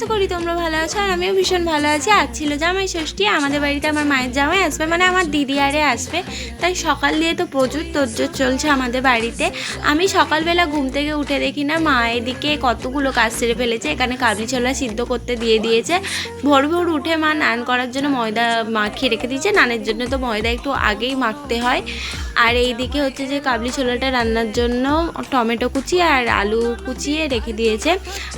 আশা করি তোমরা ভালো আছো আর আমিও ভীষণ ভালো আছি। আজ ছিল জামাই ষষ্ঠী, আমাদের বাড়িতে আমার মায়ের জামাই আসবে মানে আমার দিদি আরে আসবে। তাই সকাল দিয়ে তো প্রচুর তোরজোর চলছে আমাদের বাড়িতে। আমি সকালবেলা ঘুম থেকে উঠে দেখি না, মা এদিকে কতগুলো কাজ সেরে ফেলেছে। এখানে কাবলি ছোলা সিদ্ধ করতে দিয়ে দিয়েছে। ভোর ভোর উঠে মা নান করার জন্য ময়দা মাখিয়ে রেখে দিয়েছে। নানের জন্য তো ময়দা একটু আগেই মাখতে হয়। আর এইদিকে হচ্ছে যে কাবলি ছোলাটা রান্নার জন্য টমেটো কুচি আর আলু কুচিয়ে রেখে দিয়েছে।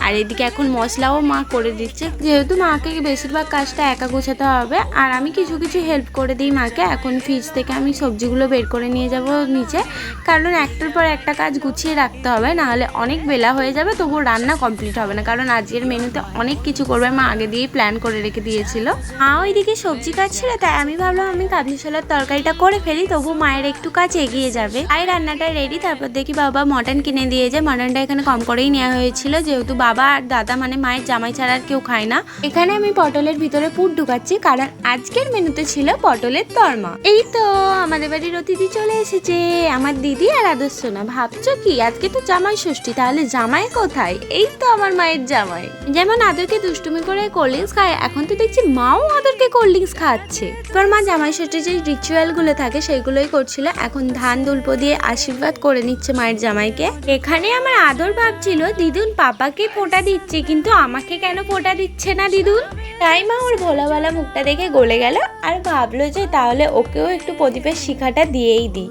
আর এদিকে এখন মশলাও মা করে দিচ্ছে। যেহেতু মাকে বেশিরভাগ কাজটা একা গোছাতে হবে, আর আমি কিছু কিছু হেল্প করে দিই মাকে। এখন ফ্রিজ থেকে আমি সবজিগুলো বের করে নিয়ে যাব নিচে। কারণ একটার পর একটা কাজ গুছিয়ে রাখতে হবে, নাহলে অনেক বেলা হয়ে যাবে, তবুও রান্না কমপ্লিট হবে না। কারণ আজকের মেনুতে অনেক কিছু করবে, মা আগে দিয়েই প্ল্যান করে রেখে দিয়েছিল। মা ওইদিকে সবজি কাটছিল, তাই আমি ভাবলাম আমি কাবলি ছোলার তরকারিটা করে ফেলি, তবু মায়ের একটু কাজ এগিয়ে যাবে। আর রান্নাটা রেডি তারপর দেখি বাবা মটন কিনে দিয়েছে মটনটা এখানে কম করেই নেওয়া হয়েছিল, যেহেতু বাবা আর দাদা মানে মায়ের জামাই ছাড়া আর কেউ খায় না। এখানে আমি পটলের ভিতরে পুর ঢুকাচ্ছি, কারণ আজকের মেনুতে ছিল পটলের তরমা। এই তো আমাদের বাড়ির অতিথি চলে এসেছে, আমার দিদি আর আদর্শ না ভাবছ কি? আজকে তো জামাই ষষ্ঠী, তাহলে জামাই কোথায়? এই তো আমার মায়ের জামাই। যেমন আদরকে দুষ্টুমি করে কোল্ড ড্রিঙ্কস খায়, এখন তো দেখছি মাও আদরকে কোল্ড ড্রিঙ্কস খাচ্ছে। এবার মা জামাই ষষ্ঠীর যে রিচুয়ালগুলো থাকে, সেইগুলোই করছিল। এখন ধান দুল্প দিয়ে আশীর্বাদ করে নিচ্ছে মায়ের জামাইকে। এখানে আমার আদর ভাবছিল দিদুন পাপাকে ফোঁটা দিচ্ছে, কিন্তু আমাকে কেন ফোঁটা দিচ্ছে না দিদুন? তাই মা ওর ভোলাওয়ালা মুখটা দেখে গলে গেল আর ভাবলো যে তাহলে ওকেও একটু প্রদীপের শিখাটা দিয়েই দিই।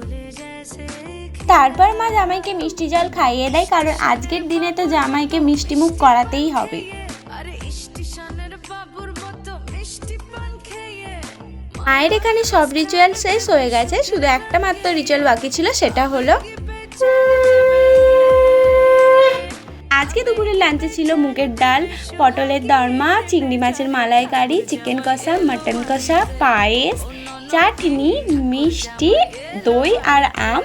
তারপর মা জামাইকে মিষ্টি জল খাইয়ে দেয়, কারণ আজকের দিনে তো জামাইকে মিষ্টি মুখ করাতেই হবে। মায়ের এখানে সব রিচুয়াল শেষ হয়ে গেছে, শুধু একটা মাত্র রিচুয়াল বাকি ছিল, সেটা হলো আজকে দুপুরের লাঞ্চে ছিল মুগের ডাল, পটলের দরমা, চিংড়ি মাছের মালাইকারি চিকেন কষা মাটন কষা, পায়েস চাটনি, মিষ্টি, দই আর আম।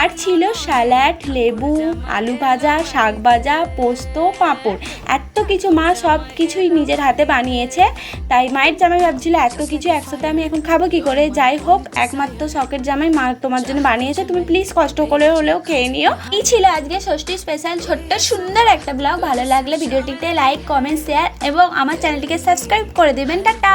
আর ছিল স্যালাড, লেবু, আলু ভাজা, শাক ভাজা, পোস্ত, পাঁপড়। এত কিছু মা সব কিছুই নিজের হাতে বানিয়েছে। তাই মায়ের জামাই ভাবছিল, এত কিছু একসাথে আমি এখন খাব কি করে? যাই হোক, একমাত্র শখের জামাই মা তোমার জন্য বানিয়েছে। তুমি প্লিজ কষ্ট করে হলেও খেয়ে নিও। এই ছিল আজকে ষষ্ঠী স্পেশাল ছোট্ট সুন্দর একটা ব্লগ ভালো লাগলে ভিডিওটিতে লাইক কমেন্ট শেয়ার এবং আমার চ্যানেলটিকে সাবস্ক্রাইব করে দেবেন। টাটা!